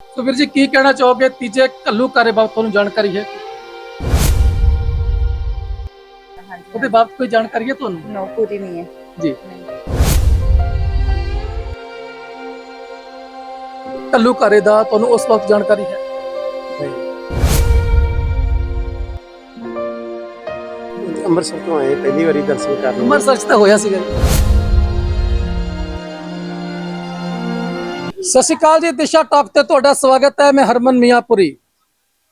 ਸੋ ਵੀਰ ਜੀ ਕੀ ਕਹਿਣਾ ਚਾਹੋਗੇ? ਤੀਜੇ ਕੱਲੂ ਕਾਰੇ ਬਾਬਤ ਤੁਹਾਨੂੰ ਜਾਣਕਾਰੀ ਹੈ? ਉਹਦੇ ਬਾਬਤ ਕੋਈ ਜਾਣਕਾਰੀ ਹੈ ਤੁਹਾਨੂੰ? ਨੋ ਪੂਰੀ ਨਹੀਂ ਹੈ। ਜੀ। ਕੱਲੂ ਕਾਰੇ ਦਾ ਤੁਹਾਨੂੰ ਉਸ ਵਕਤ ਜਾਣਕਾਰੀ ਹੈ? ਅੰਮ੍ਰਿਤਸਰ ਤੋਂ ਆਏ ਪਹਿਲੀ ਵਾਰੀ ਦਰਸ਼ਨ ਕਰਨ। ਅੰਮ੍ਰਿਤਸਰ ਚ ਤਾਂ ਹੋਇਆ ਸੀਗਾ। ਸਤਿ ਸ਼੍ਰੀ ਅਕਾਲ ਜੀ, ਦਿਸ਼ਾ ਟਾਕ ਤੇ ਤੁਹਾਡਾ ਸਵਾਗਤ ਹੈ, ਮੈਂ ਹਰਮਨ ਮੀਆਂਪੁਰੀ।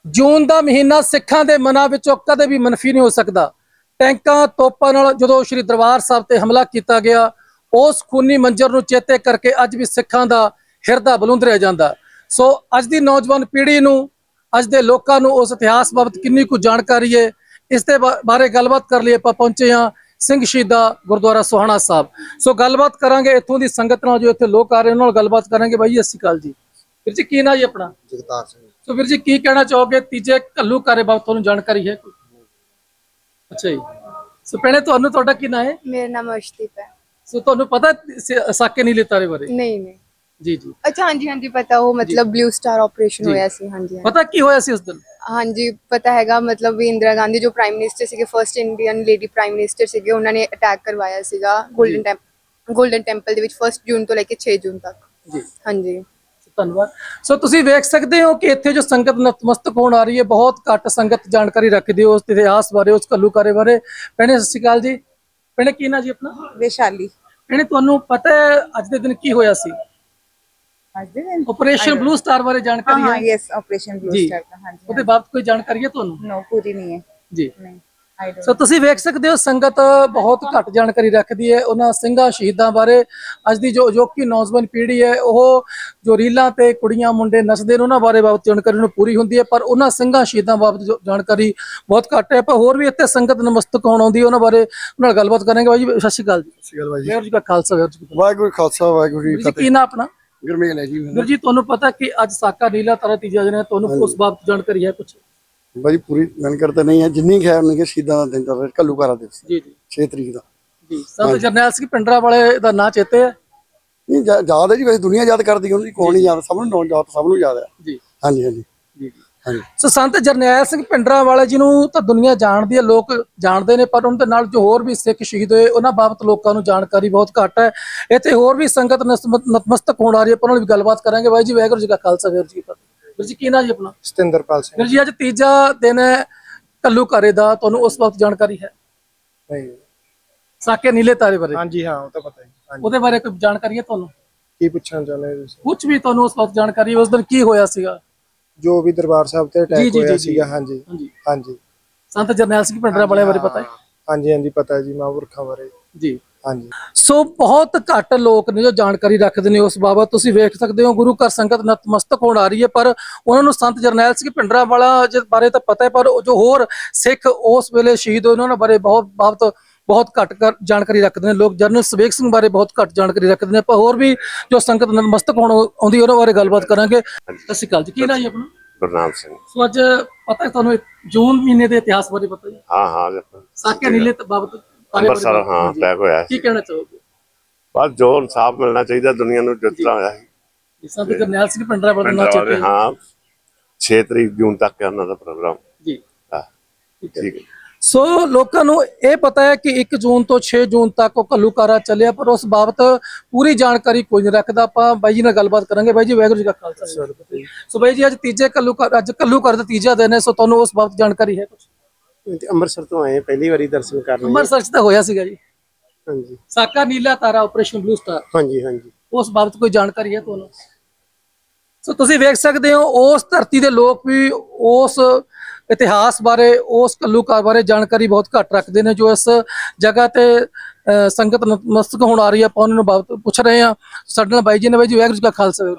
ਜੂਨ ਦਾ ਮਹੀਨਾ ਸਿੱਖਾਂ ਦੇ ਮਨਾਂ ਵਿੱਚੋਂ ਕਦੇ ਵੀ ਮਨਫੀ ਨਹੀਂ ਹੋ ਸਕਦਾ। ਟੈਂਕਾਂ, ਤੋਪਾਂ ਨਾਲ ਜਦੋਂ ਸ਼੍ਰੀ ਦਰਬਾਰ ਸਾਹਿਬ ਤੇ ਹਮਲਾ ਕੀਤਾ ਗਿਆ, ਉਸ ਖੂਨੀ ਮੰਜ਼ਰ ਨੂੰ ਚੇਤੇ ਕਰਕੇ ਅੱਜ ਵੀ ਸਿੱਖਾਂ ਦਾ ਹਿਰਦਾ ਬਲੁੰਦ ਰਹਿ ਜਾਂਦਾ। ਸੋ ਅੱਜ ਦੀ ਨੌਜਵਾਨ ਪੀੜ੍ਹੀ ਨੂੰ, ਅੱਜ ਦੇ ਲੋਕਾਂ ਨੂੰ ਉਸ ਇਤਿਹਾਸ ਬਾਬਤ ਕਿੰਨੀ ਕੁ ਜਾਣਕਾਰੀ ਹੈ, ਇਸ ਦੇ ਬਾ- ਬਾਰੇ ਗੱਲਬਾਤ ਕਰ ਲਈ ਆਪਾਂ ਪਹੁੰਚੇ ਹਾਂ। ਸਿੰਘ ਸ਼ਹੀਦਾ ਗੁਰਦੁਆਰਾ ਸੋਹਣਾ ਸਾਹਿਬ। ਸੋ ਗੱਲਬਾਤ ਕਰਾਂਗੇ ਇੱਥੋਂ ਦੀ ਸੰਗਤ ਨਾਲ ਜੋ ਇੱਥੇ ਲੋਕ ਆ ਰਹੇ ਉਹਨਾਂ ਨਾਲ ਗੱਲਬਾਤ ਕਰਾਂਗੇ ਬਾਈ ਅਸੀਂ ਕਾਲ ਜੀ। ਵੀਰ ਜੀ ਕੀ ਨਾਂ ਜੀ ਆਪਣਾ? ਜਗਤਾਰ ਸਿੰਘ। ਸੋ ਵੀਰ ਜੀ ਕੀ ਕਹਿਣਾ ਚਾਹੋਗੇ? ਤੀਜੇ ਘੱਲੂ ਕਾਰੇ ਬਾਬਤ ਤੁਹਾਨੂੰ ਜਾਣਕਾਰੀ ਹੈ ਕੋਈ? ਅੱਛਾ ਜੀ। ਸੋ ਪਹਿਲੇ ਤੁਹਾਨੂੰ ਤੁਹਾਡਾ ਕੀ ਨਾਂ ਹੈ? ਮੇਰਾ ਨਾਮ ਅਰਸ਼ਦੀਪ ਹੈ। ਸੋ ਤੁਹਾਨੂੰ ਪਤਾ ਸਾਕੇ ਨਹੀਂ ਲੇਤਾ ਬਾਰੇ? ਨਹੀਂ ਨਹੀਂ। ਜੀ ਜੀ। ਅੱਛਾ ਹਾਂਜੀ ਹਾਂਜੀ ਪਤਾ ਉਹ ਮਤਲਬ ਬਲੂ ਸਟਾਰ ਆਪਰੇਸ਼ਨ ਹੋਇਆ ਸੀ ਹਾਂਜੀ। ਪਤਾ ਕੀ ਹੋਇਆ ਸੀ ਉਸ ਦਿਨ? ਹਾਂਜੀ ਪਤਾ ਹੈਗਾ ਮਤਲਬ ਵੀ ਇੰਦਰਾ ਗਾਂਧੀ ਜੋ ਪ੍ਰਾਈਮ ਮਿਨਿਸਟਰ ਸੀਗੇ first Indian lady prime minister ਸੀਗੇ ਉਹਨਾਂ ਨੇ ਅਟੈਕ ਕਰਵਾਇਆ ਸੀਗਾ ਗੋਲਡਨ ਟੈਂਪਲ ਗੋਲਡਨ ਟੈਂਪਲ ਦੇ ਵਿੱਚ 1 ਜੂਨ ਤੋਂ ਲੈ ਕੇ 6 ਜੂਨ ਤੱਕ। ਜੀ। ਹਾਂਜੀ। ਧੰਨਵਾਦ। ਸੋ ਤੁਸੀਂ ਵੇਖ ਸਕਦੇ ਹੋ ਕਿ ਇੱਥੇ ਜੋ ਸੰਗਤ ਨਤਮਸਤਕ ਹੋਣ ਆ ਰਹੀ ਹੈ ਬਹੁਤ ਘੱਟ ਸੰਗਤ ਜਾਣਕਾਰੀ ਰੱਖਦੀ ਹੈ ਉਸ ਇਤਿਹਾਸ ਬਾਰੇ ਉਸ ਕੱਲੂਕਾਰੇ ਬਾਰੇ। ਭੈਣੇ ਸਤਿ ਸ਼੍ਰੀ ਅਕਾਲ ਜੀ। ਭੈਣੇ ਕੀ ਨਾਂ ਜੀ ਆਪਣਾ? ਵਿਸ਼ਾਲੀ। ਭੈਣੇ ਤੁਹਾਨੂੰ ਪਤਾ ਹੈ ਅੱਜ ਦੇ ਦਿਨ ਕੀ ਹੋਇਆ ਸੀ? ਅੱਜ ਦੇ ਦਿਨ ਆਪਰੇਸ਼ਨ ਬਲੂ ਸਟਾਰ ਬਾਰੇ ਜਾਣਕਾਰੀ ਹੈ ਯੈਸ ਆਪਰੇਸ਼ਨ ਬਲੂ। ਸਟਾਰ ਦਾ ਹਾਂਜੀ ਉਹਦੇ ਬਾਬਤ ਕੋਈ ਜਾਣਕਾਰੀ ਹੈ ਤੁਹਾਨੂੰ? ਨੋ ਪੂਰੀ ਨਹੀਂ ਹੈ। ਜੀ। ਨਹੀਂ ਸੋ ਤੁਸੀਂ ਵੇਖ ਸਕਦੇ ਹੋ ਸੰਗਤ ਬਹੁਤ ਘੱਟ ਜਾਣਕਾਰੀ ਰੱਖਦੀ ਹੈ। ਉਹਨਾਂ ਸਿੰਘਾਂ ਸ਼ਹੀਦਾਂ ਬਾਰੇ ਅੱਜ ਦੀ ਜੋ ਜੋ ਕਿ ਨੌਜਵਾਨ ਪੀੜ੍ਹੀ ਹੈ ਉਹ ਜੋ ਰੀਲਾਂ ਤੇ ਕੁੜੀਆਂ ਮੁੰਡੇ ਨੱਚਦੇ ਨੇ ਉਹਨਾਂ ਬਾਰੇ ਬਾਬਤ ਜਾਣਕਾਰੀ ਨੂੰ ਪੂਰੀ ਹੁੰਦੀ ਹੈ ਪਰ ਉਹਨਾਂ ਸਿੰਘਾਂ ਸ਼ਹੀਦਾਂ ਬਾਬਤ ਜਾਣਕਾਰੀ ਬਹੁਤ ਘੱਟ ਹੈ। ਪਰ ਹੋਰ ਵੀ ਇੱਥੇ ਸੰਗਤ ਨਮਸਤਕ ਹੋਣ ਆਉਂਦੀ ਹੈ ਉਹਨਾਂ ਬਾਰੇ ਨਾਲ ਗੱਲਬਾਤ ਕਰਾਂਗੇ। ਬਾਈ ਜੀ ਸਤਿ ਸ਼੍ਰੀ ਅਕਾਲ ਜੀ। ਸ੍ਰੀ ਅਕਾਲ ਵਾਹਿਗੁਰੂ ਜੀ ਕਾ ਖਾਲਸਾ ਵਾਹਿਗੁਰੂ ਜੀ ਕੀ ਵਾਹਿਗੁਰੂ ਖਾਲਸਾ ਵਾਹਿਗੁਰੂ ਜੀ ਕੀ ਨਾ ਆਪਣਾ? ਗਰਮੇਲ ਹੈ ਜੀ। ਵੀਰ ਜੀ ਤੁਹਾਨੂੰ ਪਤਾ ਕਿ ਅੱਜ ਸਾਕਾ ਨੀਲਾ ਤਾਰਾ ਤੀਜਾ ਦਿਨ ਹੈ ਤੁਹਾਨੂੰ ਉਸ ਬਾਬਤ ਜਾਣਕਾਰੀ ਹੈ ਕੁਝ ਬਾਈ ਪੂਰੀ ਜਾਣਕਾਰੀ ਤਾਂ ਨਹੀਂ ਹੈ। ਜਿੰਨੀ ਖੈਰ ਨਹੀਂ ਕਿ ਸ਼ਹੀਦਾਂ ਦਾ ਦਿਨ ਤਾਂ ਫਿਰ ਘੱਲੂਘਾਰਾ ਦਿਵਸ ਜੀ ਜੀ। 6 ਤਰੀਕ ਦਾ। ਜੀ ਸੰਤ ਜਰਨੈਲ ਸਿੰਘ ਪਿੰਡਰਾ ਵਾਲੇ ਦਾ ਨਾਂ ਚੇਤੇ ਹੈ? ਨਹੀਂ ਯਾਦ ਹੈ ਜੀ ਵੈਸੇ ਦੁਨੀਆ ਯਾਦ ਕਰਦੀ ਉਹਨੂੰ ਕੌਣ ਨਹੀਂ ਯਾਦ ਸਭ ਨੂੰ ਨੌ- ਯਾਦ ਸਭ ਨੂੰ ਯਾਦ ਹੈ। ਜੀ। ਹਾਂਜੀ ਹਾਂਜੀ। ਜੀ ਜੀ। ਸੋ ਸੰਤ ਜਰਨੈਲ ਸਿੰਘ ਪਿੰਡਰਾ ਵਾਲੇ ਜੀ ਨੂੰ ਤਾਂ ਦੁਨੀਆ ਜਾਣਦੀ ਹੈ ਲੋਕ ਜਾਣਦੇ ਨੇ ਪਰ ਉਹਨਾਂ ਦੇ ਨਾਲ ਜੋ ਹੋਰ ਵੀ ਸਿੱਖ ਸ਼ਹੀਦ ਹੋਏ ਉਹਨਾਂ ਬਾਬਤ ਲੋਕਾਂ ਨੂੰ ਜਾਣਕਾਰੀ ਬਹੁਤ ਘੱਟ ਹੈ। ਇੱਥੇ ਹੋਰ ਵੀ ਸੰਗਤ ਨਤਮਸਤਕ ਹੋਣ ਆ ਰਹੀ ਹੈ ਪਰ ਉਹਨਾਂ ਨਾਲ ਵੀ ਗੱਲਬਾਤ ਕਰਾਂਗੇ। ਬਾਈ ਜੀ ਵਾਹਿਗੁਰੂ ਜੀ ਕਾ ਖਾਲਸਾ ਵਾਹਿਗੁਰੂ ਜੀ ਵੀਰ ਜੀ ਕੀ ਨਾਂ ਜੀ ਆਪਣਾ? ਸਤਿੰਦਰਪਾਲ ਸਿੰਘ। ਵੀਰ ਜੀ ਅੱਜ ਤੀਜਾ ਦਿਨ ਹੈ ਕੱਲੂ ਘਰੇ ਦਾ। ਤੁਹਾਨੂੰ ਉਸ ਵਕਤ ਜਾਣਕਾਰੀ ਹੈ? ਨਹੀਂ। ਸਾਕੇ ਨੀਲੇ ਤਾਰੇ ਬਾਰੇ। ਹਾਂਜੀ ਹਾਂ ਉਹ ਤਾਂ ਪਤਾ ਹੈ ਉਹਦੇ ਬਾਰੇ ਕੋਈ ਜਾਣਕਾਰੀ ਹੈ ਤੁਹਾਨੂੰ? ਕੀ ਪੁੱਛਣਾ ਚਾਹੁੰਦੇ ਹੋ ਤੁਸੀਂ? ਕੁਝ ਵੀ ਤੁਹਾਨੂੰ ਉਸ ਵਕਤ ਜਾਣਕਾਰੀ ਉਸ ਦਿਨ ਕੀ ਹੋਇਆ ਸੀਗਾ? ਜੋ ਵੀ ਦਰਬਾਰ ਸਾਹਿਬ ਤੇ ਜੀ, ਅਟੈਕ ਜੀ, ਹੋਇਆ ਜੀ, ਜੀ। ਸੀਗਾ ਹਾਂਜੀ। ਹਾਂਜੀ। ਹਾਂਜੀ। ਸੰਤ ਜਰਨੈਲ ਸਿੰਘ ਪਿੰਡਰਾ ਵਾਲੇ ਬਾਰੇ ਪਤਾ ਹੈ? ਹਾਂਜੀ ਹਾਂਜੀ ਪਤਾ ਹੈ ਜੀ ਮਹਾਂਪੁਰਖਾਂ ਬਾਰੇ। ਜੀ। ਹਾਂਜੀ। ਸੋ ਬਹੁਤ ਘੱਟ ਲੋਕ ਨੇ ਜੋ ਜਾਣਕਾਰੀ ਰੱਖਦੇ ਨੇ ਉਸ ਬਾਬਤ। ਤੁਸੀਂ ਵੇਖ ਸਕਦੇ ਹੋ ਗੁਰੂ ਘਰ ਸੰਗਤ ਨਤਮਸਤਕ ਹੋਣ ਆ ਰਹੀ ਹੈ ਪਰ ਉਹਨਾਂ ਨੂੰ ਸੰਤ ਜਰਨੈਲ ਸਿੰਘ ਭਿੰਡਰਾ ਵਾਲਾ ਜੀ ਬਾਰੇ ਤਾਂ ਪਤਾ ਹੈ ਪਰ ਉਹ ਜੋ ਹੋਰ ਸਿੱਖ ਉਸ ਵੇਲੇ ਸ਼ਹੀਦ ਹੋਏ ਨੇ ਉਹਨਾਂ ਬਾਰੇ ਬਹੁਤ ਬਾਬਤ ਬਹੁਤ ਘੱਟ ਕਰ- ਜਾਣਕਾਰੀ ਰੱਖਦੇ ਨੇ। ਲੋਕ ਜਰਨਲ ਸਵੇਕ ਸਿੰਘ ਬਾਰੇ ਬਹੁਤ ਘੱਟ ਜਾਣਕਾਰੀ ਰੱਖਦੇ ਨੇ। ਪਰ ਹੋਰ ਵੀ ਜੋ ਸੰਗਤ ਨਤਮਸਤਕ ਹੋਣ ਆਉਂਦੀ ਉਹਨਾਂ ਬਾਰੇ ਗੱਲਬਾਤ ਕਰਾਂਗੇ। ਸਤਿ ਸ਼੍ਰੀ ਅਕਾਲ ਜੀ। ਕੀ ਨਾਂ ਜੀ ਆਪਣਾ? ਗੁਰਨਾਮ ਸਿੰਘ। ਸੋ ਅੱਜ ਪਤਾ ਹੈ ਤੁਹਾਨੂੰ ਜੂਨ ਮਹੀਨੇ ਦੇ ਇਤਿਹਾਸ ਬਾਰੇ ਪਤਾ ਹੈ ਹਾਂ ਹਾਂ ਜੀ। ਸਾਕੇ ਨੀਲੇ ਤੇ ਬਾਬਤ ਅੰਮ੍ਰਿਤਸਰ ਹਾਂ। ਅਟੈਕ ਹੋਇਆ ਕੀ ਕਹਿਣਾ ਚਾਹੋਗੇ? ਬਸ ਜੋ ਇਨਸਾਫ ਮਿਲਣਾ ਚਾਹੀਦਾ ਦੁਨੀਆ ਨੂੰ ਤਰ੍ਹਾਂ ਹੋਇਆ ਸੀ। ਸੰਤ ਜਰਨੈਲ ਸਿੰਘ ਭਿੰਡਰਾ ਵਾਲਾ ਨਾਮ ਵਾਲੇ, ਚੇਤੇ ਹਾਂ। 6 ਤਰੀਕ ਜੂਨ ਤੱਕ ਹੈ ਉਹਨਾਂ ਦਾ ਪ੍ਰੋਗਰਾਮ। ਜੀ। ਹਾਂ। ਹੈ। ਠੀਕ ਹੈ। ਸੋ ਲੋਕਾਂ ਨੂੰ ਇਹ ਪਤਾ ਹੈ ਕਿ 1 ਜੂਨ ਤੋਂ 6 ਜੂਨ ਤੱਕ ਉਹ ਘੱਲੂਕਾਰਾ ਚੱਲਿਆ ਪਰ ਉਸ ਬਾਬਤ ਪੂਰੀ ਜਾਣਕਾਰੀ ਕੋਈ ਨਹੀਂ ਰੱਖਦਾ। ਆਪਾਂ ਬਾਈ ਜੀ ਨਾਲ ਗੱਲਬਾਤ ਕਰਾਂਗੇ। ਬਾਈ ਜੀ ਵਾਹਿਗੁਰੂ ਜੀ ਕਾ ਖਾਲਸਾ। ਸੋ ਬਾਈ ਜੀ ਅੱਜ ਤੀਜੇ ਘੱਲੂਕਾਰ ਅੱਜ ਘੱਲੂਕਾਰ ਦਾ ਤੀਜਾ ਦਿਨ ਹੈ ਸੋ ਤੁਹਾਨੂੰ ਉਸ ਬਾਬਤ ਜਾਣਕਾਰੀ ਹੈ ਕੁਝ ਅੰਮ੍ਰਿਤਸਰ ਤੋਂ ਆਏ ਪਹਿਲੀ ਵਾਰੀ ਦਰਸ਼ਨ ਕਰਨ ਅੰਮ੍ਰਿਤਸਰ ਚ ਤਾਂ ਹੋਇਆ ਸੀਗਾ ਜੀ। ਹਾਂਜੀ। ਸਾਕਾ ਨੀਲਾ ਤਾਰਾ ਆਪਰੇਸ਼ਨ ਬਲੂ ਸਟਾਰ ਹਾਂਜੀ ਹਾਂਜੀ। ਉਸ ਬਾਬਤ ਕੋਈ ਜਾਣਕਾਰੀ ਹੈ ਤੁਹਾਨੂੰ? ਸੋ ਤੁਸੀਂ ਵੇਖ ਸਕਦੇ ਹੋ ਉਸ ਧਰਤੀ ਦੇ ਲੋਕ ਵੀ ਉਸ ਇਤਿਹਾਸ ਬਾਰੇ ਉਸ ਘੱਲੂਕਾਰ ਬਾਰੇ ਜਾਣਕਾਰੀ ਬਹੁਤ ਘੱਟ ਰੱਖਦੇ ਨੇ ਜੋ ਇਸ ਜਗ੍ਹਾ ਤੇ ਸੰਗਤ ਨਤਮਸਤਕ ਹੋਣ ਆ ਰਹੀ ਹੈ ਆਪਾਂ ਉਹਨਾਂ ਨੂੰ ਬਾਬਤ ਪੁੱਛ ਰਹੇ ਹਾਂ। ਸਾਡੇ ਨਾਲ ਬਾਈ ਜੀ ਨੇ ਬਾਈ ਜੀ ਵਾਹਿਗੁਰੂ ਜੀ ਕਾ ਖਾਲਸਾ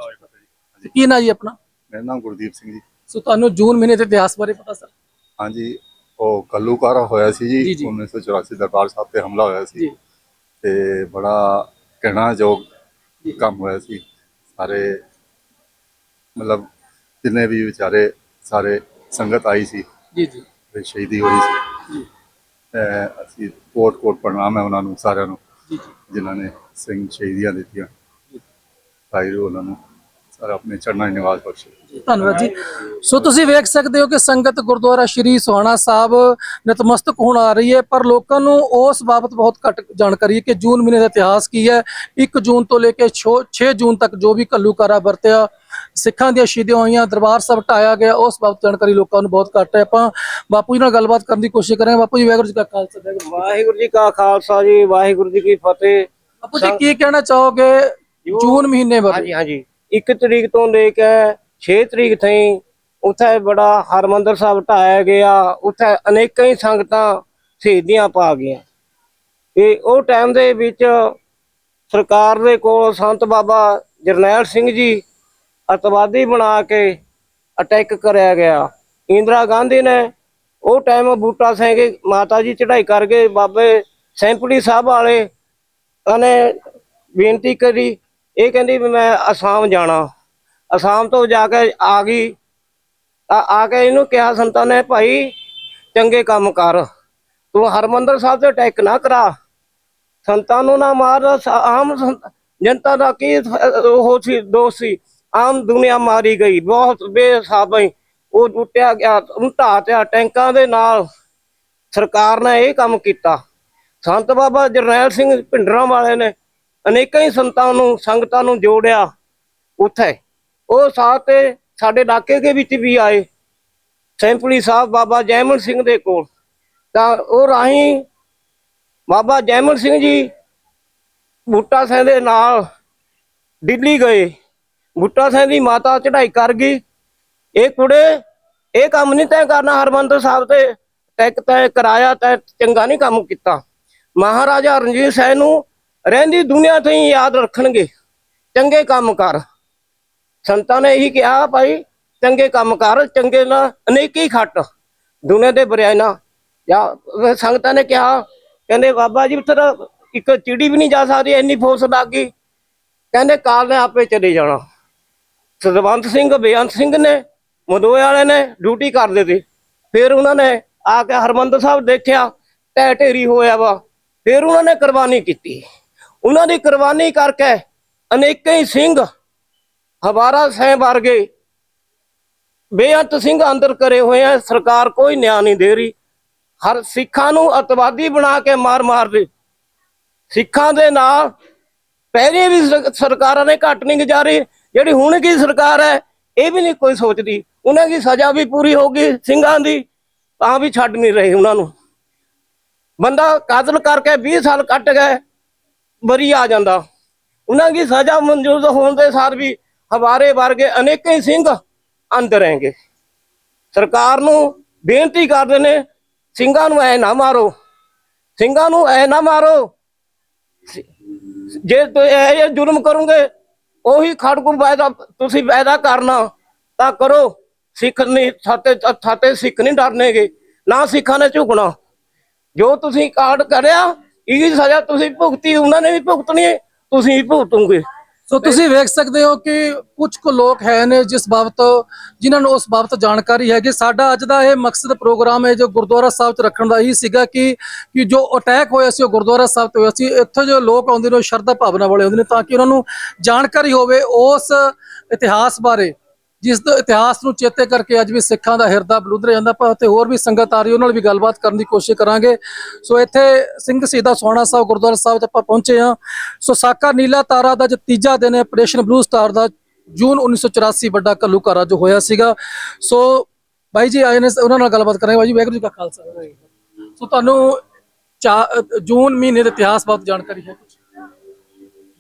ਕੀ ਨਾਂ ਜੀ ਆਪਣਾ? ਮੇਰਾ ਨਾਮ ਗੁਰਦੀਪ ਸਿੰਘ ਜੀ। ਸੋ ਤੁਹਾਨੂੰ ਜੂਨ ਮਹੀਨੇ ਦੇ ਇਤਿਹਾਸ ਬਾਰੇ ਪਤਾ ਸਰ? ਹਾਂਜੀ ਉਹ ਕੱਲੂਕਾਰਾ ਹੋਇਆ ਸੀ ਜੀ, ਜੀ ਜੀ। 1984 ਦਰਬਾਰ ਸਾਹਿਬ ਤੇ ਹਮਲਾ ਹੋਇਆ ਸੀ। ਤੇ ਬੜਾ ਕਹਿਣਾ ਜੀ। ਕੰਮ ਹੋਇਆ ਸੀ। ਸਾਰੇ ਮਤਲਬ ਜਿੰਨੇ ਵੀ ਵਿਚਾਰੇ ਸਾਰੇ ਸੰਗਤ ਆਈ ਸੀ। ਜੀ ਜੀ। ਤੇ ਸ਼ਹੀਦੀ ਹੋਈ ਸੀ। ਜੀ। ਅਸੀਂ ਕੋਟ ਕੋਟ ਪ੍ਰਣਾਮ ਹੈ ਉਹਨਾਂ ਨੂੰ ਸਾਰਿਆਂ ਨੂੰ ਜੀ ਜੀ। ਜਿਨ੍ਹਾਂ ਨੇ ਸਿੰਘ ਸ਼ਹੀਦੀਆਂ ਦਿੱਤੀਆਂ। ਭਾਈ ਉਹਨਾਂ ਨੂੰ। ਸਾਰਾ ਆਪਣੇ ਚਰਨਾਂ 'ਚ ਨਿਵਾਸ ਬਖਸ਼ੇ। ਧੰਨਵਾਦ ਜੀ। ਸੋ ਤੁਸੀਂ ਵੇਖ ਸਕਦੇ ਹੋ ਕਿ ਸੰਗਤ ਗੁਰਦੁਆਰਾ ਸ਼੍ਰੀ ਸੁਹਾਣਾ ਸਾਹਿਬ ਨਤਮਸਤਕ ਹੋਣ ਆ ਰਹੀ ਹੈ ਪਰ ਲੋਕਾਂ ਨੂੰ ਉਸ ਬਾਬਤ ਬਹੁਤ ਘੱਟ ਜਾਣਕਾਰੀ ਹੈ ਕਿ ਜੂਨ ਮਹੀਨੇ ਦਾ ਇਤਿਹਾਸ ਕੀ ਹੈ। 1 ਜੂਨ ਤੋਂ ਲੈ ਕੇ 6 ਜੂਨ ਤੱਕ ਜੋ ਵੀ ਘੱਲੂਕਾਰਾ ਵਰਤਿਆ ਸਿੱਖਾਂ ਦੀਆਂ ਸ਼ਹੀਦੀਆਂ ਹੋਈਆਂ ਦਰਬਾਰ ਸਾਹਿਬ ਢਾਇਆ ਗਿਆ ਉਸ ਬਾਬਤ ਜਾਣਕਾਰੀ ਲੋਕਾਂ ਨੂੰ ਬਹੁਤ ਘੱਟ ਹੈ। ਆਪਾਂ ਬਾਪੂ ਜੀ ਨਾਲ ਗੱਲਬਾਤ ਕਰਨ ਦੀ ਕੋਸ਼ਿਸ਼ ਕਰਾਂਗੇ। ਬਾਪੂ ਜੀ ਵਾਹਿਗੁਰੂ ਜੀ ਕਾ ਖਾਲਸਾ ਵਾਹਿਗੁਰੂ ਜੀ ਕੀ ਖਾਲਸਾ ਜੀ ਵਾਹਿਗੁਰੂ ਜੀ ਕੀ ਫਤਿਹ। ਫਤਿਹ। ਬਾਪੂ ਜੀ ਕੀ ਕਹਿਣਾ ਚਾਹੋਗੇ ਜੂਨ ਮਹੀਨੇ ਬਾਰੇ? ਹਾਂਜੀ ਹਾਂਜੀ। 1 ਤਰੀਕ ਤੋਂ ਲੈ ਕੇ 6 ਤਰੀਕ ਤਾਈਂ ਉੱਥੇ ਬੜਾ ਹਰਮੰਦਰ ਸਾਹਿਬ ਢਾਇਆ ਗਿਆ, ਉੱਥੇ ਅਨੇਕਾਂ ਹੀ ਸੰਗਤਾਂ ਸ਼ਹੀਦੀਆਂ ਪਾ ਗਈਆਂ। ਇਹ ਉਹ ਟਾਈਮ ਦੇ ਵਿੱਚ ਸਰਕਾਰ ਦੇ ਕੋਲ ਸੰਤ ਬਾਬਾ ਜਰਨੈਲ ਸਿੰਘ ਜੀ ਅਤਵਾਦੀ ਬਣਾ ਕੇ ਅਟੈਕ ਕਰਿਆ ਗਿਆ। ਇੰਦਰਾ ਗਾਂਧੀ ਨੇ ਉਹ ਟਾਈਮ ਬੂਟਾ ਸਿੰਘ ਮਾਤਾ ਜੀ ਚੜ੍ਹਾਈ ਕਰਕੇ ਬਾਬੇ ਸੈਂਪੜੀ ਸਾਹਿਬ ਵਾਲੇ ਉਹਨੇ ਬੇਨਤੀ ਕਰੀ ਇਹ ਕਹਿੰਦੀ ਵੀ ਮੈਂ ਅਸਾਮ ਜਾਣਾ। ਅਸਾਮ ਤੋਂ ਜਾ ਕੇ ਆ ਗਈ। ਆ ਕੇ ਇਹਨੂੰ ਕਿਹਾ ਸੰਤਾਂ ਨੇ, ਭਾਈ, ਚੰਗੇ ਕੰਮ ਕਰ। ਤੂੰ ਹਰਮੰਦਰ ਸਾਹਿਬ ਤੇ ਅਟੈਕ ਨਾ ਕਰਾ। ਸੰਤਾਂ ਨੂੰ ਨਾ ਮਾਰ। ਆਮ ਜਨਤਾ ਦਾ ਕੀ ਉਹ ਸੀ, ਦੋਸ਼ ਸੀ। ਆਮ ਦੁਨੀਆ ਮਾਰੀ ਗਈ। ਬਹੁਤ ਬੇਸਾਬਈ ਉਹ ਟੁੱਟਿਆ ਗਿਆ। ਉਹਨੂੰ ਢਾਹ ਤੇ ਟੈਂਕਾਂ ਦੇ ਨਾਲ ਸਰਕਾਰ ਨੇ ਇਹ ਕੰਮ ਕੀਤਾ। ਸੰਤ ਬਾਬਾ ਜਰਨੈਲ ਸਿੰਘ ਭਿੰਡਰਾਂ ਵਾਲੇ ਨੇ ਅਨੇਕਾਂ ਹੀ ਸੰਤਾਂ ਨੂੰ, ਸੰਗਤਾਂ ਨੂੰ ਜੋੜਿਆ ਉੱਥੇ। ਉਹ ਸਾਥ ਤੇ ਸਾਡੇ ਡਾਕੇ ਦੇ ਵਿੱਚ ਵੀ ਆਏ। ਸੈਂਪਲੀ ਸਾਹਿਬ ਬਾਬਾ ਜੈਮਨ ਸਿੰਘ ਦੇ ਕੋਲ। ਤਾਂ ਉਹ ਰਾਹੀਂ ਬਾਬਾ ਜੈਮਨ ਸਿੰਘ ਜੀ ਬੂਟਾ ਸਿੰਘ ਦੇ ਨਾਲ ਦਿੱਲੀ ਗਏ। ਬੂਟਾ ਸਿੰਘ ਦੀ ਮਾਤਾ ਚੜ੍ਹਾਈ ਕਰ ਗਈ। ਇਹ ਕੁੜੇ ਇਹ ਕੰਮ ਨਹੀਂ ਤੈਅ ਕਰਨਾ ਹਰਮੰਦਰ ਸਾਹਿਬ ਤੇ ਟੈਕ ਤੈਅ ਕਰਾਇਆ ਤੈਂ ਚੰਗਾ ਨਹੀਂ ਕੰਮ ਕੀਤਾ। ਮਹਾਰਾਜਾ ਰਣਜੀਤ ਸਿੰਘ ਨੂੰ ਰਹਿੰਦੀ ਦੁਨੀਆ ਤੋਂ ਹੀ ਯਾਦ ਰੱਖਣਗੇ। ਚੰਗੇ ਕੰਮ ਕਰ। ਸੰਤਾਂ ਨੇ ਇਹੀ ਕਿਹਾ, ਭਾਈ, ਚੰਗੇ ਕੰਮ ਕਰ, ਚੰਗੇ ਨਾ ਅਨੇਕੀ ਖੱਟ। ਦੁਨੀਆ ਦੇ ਬਰਿਆਈ ਨਾ ਜਾਂ ਸੰਗਤਾਂ ਨੇ ਕਿਹਾ, ਕਹਿੰਦੇ, ਬਾਬਾ ਜੀ ਉੱਧਰ ਇੱਕ ਚਿੜੀ ਵੀ ਨਹੀਂ ਜਾ ਸਕਦੀ, ਇੰਨੀ ਫੋਰਸ ਲੱਗ। ਗਈ ਕਹਿੰਦੇ, ਕਾਲ ਨੇ ਆਪੇ ਚਲੇ ਜਾਣਾ। ਸਤਵੰਤ ਸਿੰਘ, ਬੇਅੰਤ ਸਿੰਘ ਨੇ, ਮਦੋਏ ਵਾਲੇ ਨੇ ਡਿਊਟੀ ਕਰਦੇ ਤੇ ਫਿਰ ਉਹਨਾਂ ਨੇ ਆ ਕੇ ਹਰਮੰਦਰ ਸਾਹਿਬ ਦੇਖਿਆ ਟੈ ਢੇਰੀ ਹੋਇਆ ਵਾ। ਫਿਰ ਉਹਨਾਂ ਨੇ ਕੁਰਬਾਨੀ ਕੀਤੀ। ਉਹਨਾਂ ਦੀ ਕੁਰਬਾਨੀ ਕਰਕੇ ਅਨੇਕਾਂ ਹੀ ਸਿੰਘ ਹਵਾਰਾ ਸਿੰਘ ਵਰਗੇ ਬੇਅੰਤ ਸਿੰਘ ਅੰਦਰ ਕਰੇ ਹੋਏ ਆ। ਸਰਕਾਰ ਕੋਈ ਨਿਆਂ ਨਹੀਂ ਦੇ ਰਹੀ। ਹਰ ਸਿੱਖਾਂ ਨੂੰ ਅਤਵਾਦੀ ਬਣਾ ਕੇ ਮਾਰ ਮਾਰ ਰਹੀ ਸਿੱਖਾਂ ਦੇ ਨਾਲ ਪਹਿਲੇ ਵੀ ਸਰਕਾਰਾਂ ਨੇ ਘੱਟ ਨਹੀਂ ਗੁਜ਼ਾਰੀ। ਜਿਹੜੀ ਹੁਣ ਕੀ ਸਰਕਾਰ ਹੈ, ਇਹ ਵੀ ਨਹੀਂ ਕੋਈ ਸੋਚਦੀ। ਉਹਨਾਂ ਦੀ ਸਜ਼ਾ ਵੀ ਪੂਰੀ ਹੋ ਗਈ ਸਿੰਘਾਂ ਦੀ, ਤਾਂ ਵੀ ਛੱਡ ਨਹੀਂ ਰਹੇ ਉਹਨਾਂ ਨੂੰ। ਬੰਦਾ ਕਾਤਲ ਕਰਕੇ 20 ਸਾਲ ਕੱਟ ਗਏ ਬਰੀ ਆ ਜਾਂਦਾ। ਉਹਨਾਂ ਦੀ ਸਜ਼ਾ ਮਨਜ਼ੂਰ ਹੋਣ ਦੇ ਸਾਰ ਵੀ ਹਵਾਰੇ ਵਰਗੇ ਅਨੇਕਾਂ ਸਿੰਘ ਅੰਦਰ ਹੈਗੇ ਸਰਕਾਰ ਨੂੰ ਬੇਨਤੀ ਕਰਦੇ ਨੇ, ਸਿੰਘਾਂ ਨੂੰ ਐ ਨਾ ਮਾਰੋ। ਸਿੰਘਾਂ ਨੂੰ ਐ ਨਾ ਮਾਰੋ। ਜੇ ਤੁਸੀਂ ਇਹ ਜ਼ੁਲਮ ਕਰੋਗੇ, ਉਹੀ ਖੜਕੂ ਪੈਦਾ ਤੁਸੀਂ ਪੈਦਾ ਕਰਨਾ ਤਾਂ ਕਰੋ। ਸਿੱਖ ਨਹੀਂ ਸਾਤੇ ਸਾਤੇ ਸਿੱਖ ਨਹੀਂ ਡਰਨੇਗੇ, ਨਾ ਸਿੱਖਾਂ ਨੇ ਝੁਕਣਾ। ਜੋ ਤੁਸੀਂ ਕਾਰਡ ਕਰਿਆ ਇਹਦੀ ਸਜ਼ਾ ਤੁਸੀਂ ਭੁਗਤੀ ਉਹਨਾਂ ਨੇ ਵੀ ਭੁਗਤਣੀ ਹੈ, ਤੁਸੀਂ ਵੀ ਭੁਗਤੋਗੇ। ਸੋ ਤੁਸੀਂ ਵੇਖ ਸਕਦੇ ਹੋ ਕਿ ਕੁਝ ਕੁ ਲੋਕ ਹੈ ਨੇ ਜਿਸ ਬਾਬਤ ਜਿਨ੍ਹਾਂ ਨੂੰ ਉਸ ਬਾਬਤ ਜਾਣਕਾਰੀ ਹੈ ਕਿ ਸਾਡਾ ਅੱਜ ਦਾ ਇਹ ਮਕਸਦ ਪ੍ਰੋਗਰਾਮ ਹੈ ਜੋ ਗੁਰਦੁਆਰਾ ਸਾਹਿਬ 'ਚ ਰੱਖਣ ਦਾ ਇਹੀ ਸੀਗਾ ਕਿ ਕਿ ਜੋ ਅਟੈਕ ਹੋਇਆ ਸੀ ਉਹ ਗੁਰਦੁਆਰਾ ਸਾਹਿਬ ਤੇ ਹੋਇਆ ਸੀ। ਇੱਥੇ ਜੋ ਲੋਕ ਆਉਂਦੇ ਨੇ ਉਹ ਸ਼ਰਧਾ ਭਾਵਨਾ ਵਾਲੇ ਆਉਂਦੇ ਨੇ ਤਾਂ ਕਿ ਉਹਨਾਂ ਨੂੰ ਜਾਣਕਾਰੀ ਹੋਵੇ ਉਸ ਇਤਿਹਾਸ ਬਾਰੇ। ਜਿਸ ਦਾ ਇਤਿਹਾਸ ਨੂੰ ਚੇਤੇ ਕਰਕੇ ਅੱਜ ਵੀ ਸਿੱਖਾਂ ਦਾ ਹਿਰਦਾ ਬਲੁੱਦਰ ਜਾਂਦਾ, ਪਰ ਤੇ ਹੋਰ ਵੀ ਸੰਗਤ ਆ ਰਹੀ ਉਹਨਾਂ ਨਾਲ ਵੀ ਗੱਲਬਾਤ ਕਰਨ ਦੀ ਕੋਸ਼ਿਸ਼ ਕਰਾਂਗੇ। ਸੋ ਇੱਥੇ ਸਿੰਘ ਸ਼ਹੀਦਾ ਸੋਹਣਾ ਸਾਹਿਬ, ਗੁਰਦੁਆਰਾ ਸਾਹਿਬ ਤੇ ਆਪਾਂ ਪਹੁੰਚੇ ਹਾਂ। ਸੋ ਸਾਕਾ ਨੀਲਾ ਤਾਰਾ ਦਾ ਜੋ ਤੀਜਾ ਦਿਨ ਹੈ, ਆਪਰੇਸ਼ਨ ਬਲੂ ਸਟਾਰ ਦਾ, ਜੂਨ 1984 ਵੱਡਾ ਘੱਲੂਕਾਰਾ ਜੋ ਹੋਇਆ ਸੀਗਾ। ਸੋ ਬਾਈ ਜੀ ਆਏ ਨੇ, ਉਹਨਾਂ ਨਾਲ ਗੱਲਬਾਤ ਕਰਾਂਗੇ। ਬਾਈ ਜੀ, ਵਾਹਿਗੁਰੂ ਜੀ ਕਾ ਖਾਲਸਾ। ਸੋ ਤੁਹਾਨੂੰ ਚਾ- ਜੂਨ ਮਹੀਨੇ ਦੇ ਇਤਿਹਾਸ ਬਾਬਤ ਜਾਣਕਾਰੀ ਹੈ।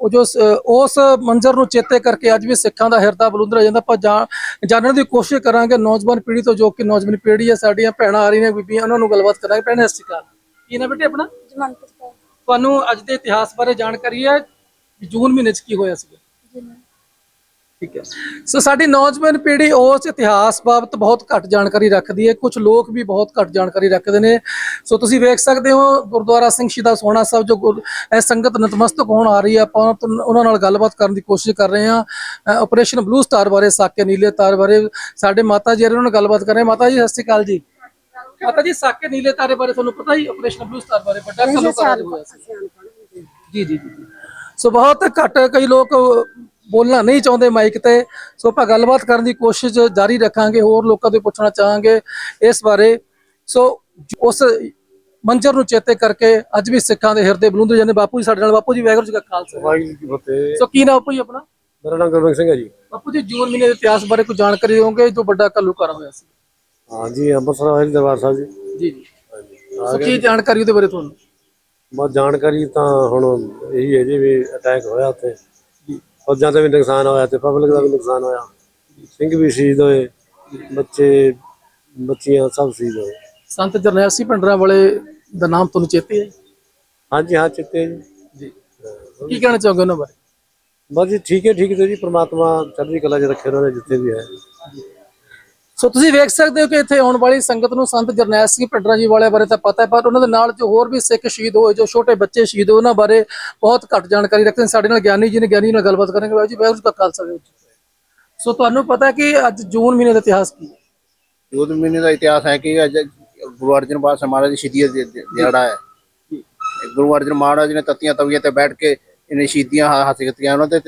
ਉਹ ਜੋ ਉਸ ਮੰਜ਼ਰ ਨੂੰ ਚੇਤੇ ਕਰਕੇ ਅੱਜ ਵੀ ਸਿੱਖਾਂ ਦਾ ਹਿਰਦਾ ਬਲੁੰਦਰ ਹੋ ਜਾਂਦਾ ਪਰ ਜਾਣ- ਜਾਣਨ ਦੀ ਕੋਸ਼ਿਸ਼ ਕਰਾਂਗੇ ਨੌਜਵਾਨ ਪੀੜ੍ਹੀ ਤੋਂ ਜੋ ਕਿ ਨੌਜਵਾਨ ਪੀੜ੍ਹੀ ਹੈ ਸਾਡੀਆਂ ਭੈਣਾਂ ਆ ਰਹੀਆਂ ਬੀਬੀਆਂ ਉਹਨਾਂ ਨੂੰ ਗੱਲਬਾਤ ਕਰਾਂਗੇ। ਭੈਣੇ ਸਤਿ ਸ਼੍ਰੀ ਅਕਾਲ। ਕੀ ਨਾ ਬੇਟੇ ਆਪਣਾ? ਜਮਨਪੁਰ ਸਾਹਿਬ ਤੁਹਾਨੂੰ ਅੱਜ ਦੇ ਇਤਿਹਾਸ ਬਾਰੇ ਜਾਣਕਾਰੀ ਹੈ ਜੂਨ ਮਹੀਨੇ 'ਚ ਕੀ ਹੋਇਆ ਸੀ ਠੀਕ ਹੈ। ਸੋ ਸਾਡੀ ਨੌਜਵਾਨ ਪੀੜ੍ਹੀ ਉਸ ਇਤਿਹਾਸ ਬਾਬਤ ਬਹੁਤ ਘੱਟ ਜਾਣਕਾਰੀ ਰੱਖਦੀ ਹੈ। ਕੁਝ ਲੋਕ ਵੀ ਬਹੁਤ ਘੱਟ ਜਾਣਕਾਰੀ ਰੱਖਦੇ ਨੇ। ਸੋ ਤੁਸੀਂ ਵੇਖ ਸਕਦੇ ਹੋ ਗੁਰਦੁਆਰਾ ਸਿੰਘ ਸ਼ਹੀਦਾ ਸੋਹਣਾ ਸਾਹਿਬ ਜੋ ਇਹ ਸੰਗਤ ਨਤਮਸਤਕ ਹੋਣ ਆ ਰਹੀ ਹੈ। ਆਪਾਂ ਉਹਨਾਂ- ਨਾਲ ਗੱਲਬਾਤ ਕਰਨ ਦੀ ਕੋਸ਼ਿਸ਼ ਕਰ ਰਹੇ ਹਾਂ। ਆਪਰੇਸ਼ਨ ਬਲੂ ਸਟਾਰ ਬਾਰੇ ਸਾਕੇ ਨੀਲੇ ਤਾਰ ਬਾਰੇ। ਸਾਡੇ ਮਾਤਾ ਜੀ ਉਹਨਾਂ ਨਾਲ ਗੱਲਬਾਤ ਕਰ ਰਹੇ ਹਾਂ। ਮਾਤਾ ਜੀ ਸਤਿ ਸ਼੍ਰੀ ਅਕਾਲ ਜੀ। ਮਾਤਾ ਜੀ ਸਾਕੇ ਨੀਲੇ ਤਾਰੇ ਬਾਰੇ ਤੁਹਾਨੂੰ ਪਤਾ ਹੀ ਆਪਰੇਸ਼ਨ ਬਲੂ ਸਟਾਰ ਬਾਰੇ ਵੱਡਾ ਕਲੋਕਾਰ ਹੋਇਆ ਸੀ। ਜੀ ਜੀ ਜੀ। ਸੋ ਬਹੁਤ ਘੱਟ ਕਈ ਲੋਕ ਬੋਲਣਾ ਨਹੀਂ ਚਾਹੁੰਦੇ ਮਾਈਕ ਤੇ। ਸੋ ਆਪਾਂ ਗੱਲਬਾਤ ਕਰਨ ਦੀ ਕੋਸ਼ਿਸ਼ ਜਾਰੀ ਰੱਖਾਂਗੇ ਹੋਰ ਲੋਕਾਂ ਤੋਂ ਪੁੱਛਣਾ ਚਾਹਾਂਗੇ ਇਸ ਬਾਰੇ। ਸੋ ਉਸ ਮੰਜ਼ਰ ਨੂੰ ਚੇਤੇ ਕਰਕੇ ਅੱਜ ਵੀ ਸਿੱਖਾਂ ਦੇ ਹਿਰਦੇ ਬਲੁੰਦ ਜਾਂਦੇ। ਬਾਪੂ ਜੀ ਸਾਡੇ ਨਾਲ ਬਾਪੂ ਜੀ ਵਾਹਿਗੁਰੂ ਜੀ ਕਾ ਖਾਲਸਾ। ਵਾਹਿਗੁਰੂ ਜੀ ਫਤਿਹ। ਸੋ ਕੀ ਨਾਮ ਬਾਪੂ ਜੀ ਆਪਣਾ? ਮੇਰਾ ਨਾਮ ਗੁਰਬਖਸ਼ ਸਿੰਘ ਹੈ ਜੀ। ਬਾਪੂ ਜੀ ਜੂਨ ਮਹੀਨੇ ਦੇ ਇਤਿਹਾਸ ਬਾਰੇ ਕੋਈ ਜਾਣਕਾਰੀ ਦਿਓਗੇ? ਜੋ ਵੱਡਾ ਘੱਲੂਘਾਰਾ ਹੋਇਆ ਸੀ। ਹਾਂ ਜੀ ਅੰਮ੍ਰਿਤਸਰ ਵਾਲੇ ਦਰਬਾਰ ਸਾਹਿਬ ਜੀ। ਜੀ ਜੀ। ਸੋ ਕੀ ਜਾਣਕਾਰੀ ਉਹਦੇ ਬਾਰੇ ਤੁਹਾਨੂੰ? ਬਸ ਜਾਣਕਾਰੀ ਤਾਂ ਹੁਣ ਇਹੀ ਹੈ ਜੀ ਵੀ ਅਟੈਕ ਹੋਇਆ ਉੱਥੇ। ਫੌਜਾਂ ਦਾ ਵੀ ਨੁਕਸਾਨ ਹੋਇਆ ਤੇ ਪਬਲਿਕ ਦਾ ਵੀ ਨੁਕਸਾਨ ਹੋਇਆ। ਸਿੰਘ ਵੀ ਸ਼ਹੀਦ ਹੋਏ ਬੱਚੇ ਬੱਚੀਆਂ ਸਭ ਸ਼ਹੀਦ ਹੋਏ। ਸੰਤ ਜਰਨੈਲ ਸਿੰਘ ਭਿੰਡਰਾਂ ਵਾਲੇ ਦਾ ਨਾਮ ਤੁਹਾਨੂੰ ਚੇਤੇ ਹੈ? ਹਾਂਜੀ ਹਾਂ ਚਿੱਤੇ ਜੀ। ਜੀ। ਕੀ ਕਹਿਣਾ ਚਾਹੋਗੇ ਉਹਨਾਂ ਬਾਰੇ? ਬਸ ਜੀ ਠੀਕ ਹੈ ਠੀਕ ਹੈ ਜੀ ਪ੍ਰਮਾਤਮਾ ਚੜ੍ਹਦੀ ਕਲਾ 'ਚ ਰੱਖੇ ਉਹਨਾਂ ਨੇ ਜਿੱਥੇ ਵੀ ਹੈ। ਸੋ ਤੁਸੀਂ ਵੇਖ ਸਕਦੇ ਹੋ ਕਿ ਇੱਥੇ ਆਉਣ ਵਾਲੀ ਸੰਗਤ ਨੂੰ ਸੰਤ ਜਰਨੈਲ ਸਿੰਘ ਭਿੰਡਰਾਂ ਜੀ ਵਾਲੇ ਬਾਰੇ ਤਾਂ ਪਤਾ ਹੈ ਪਰ ਉਹਨਾਂ ਦੇ ਨਾਲ ਜੋ ਹੋਰ ਵੀ ਸਿੱਖ ਸ਼ਹੀਦ ਹੋਏ ਜੋ ਛੋਟੇ ਬੱਚੇ ਸ਼ਹੀਦ ਹੋਏ ਉਹਨਾਂ ਬਾਰੇ ਬਹੁਤ ਘੱਟ ਜਾਣਕਾਰੀ ਰੱਖਦੇ ਨੇ। ਸਾਡੇ ਨਾਲ ਗਿਆਨੀ ਜੀ ਨੇ ਗਿਆਨੀ ਨਾਲ ਗੱਲਬਾਤ ਕਰਾਂਗੇ ਬਾਬੂ ਜੀ ਵਾਹਿਗੁਰੂ ਕਾ ਖਾਲਸਾ। ਸੋ ਤੁਹਾਨੂੰ ਪਤਾ ਹੈ ਕਿ ਅੱਜ ਜੂਨ ਮਹੀਨੇ ਦਾ ਇਤਿਹਾਸ ਕੀ ਹੈ? ਯੋਧ ਮਹੀਨੇ ਦਾ ਇਤਿਹਾਸ ਹੈ ਕਿ ਅੱਜ ਗੁਰੂ ਅਰਜਨ ਪਾਤਸ਼ਾਹ ਮਹਾਰਾਜ ਦੀ ਸ਼ਹੀਦੀ ਦਾ ਦਿ- ਦਿਹਾੜਾ ਹੈ। ਗੁਰੂ ਅਰਜਨ ਮਹਾਰਾਜ ਨੇ ਤਤੀਆਂ ਤਵੀਆਂ ਤੇ ਬੈਠ ਕੇ ਇਹਨੇ ਸ਼ਹੀਦੀਆਂ ਹਾਸਿਲ ਕੀਤੀਆਂ। ਉਹਨਾਂ ਦੇ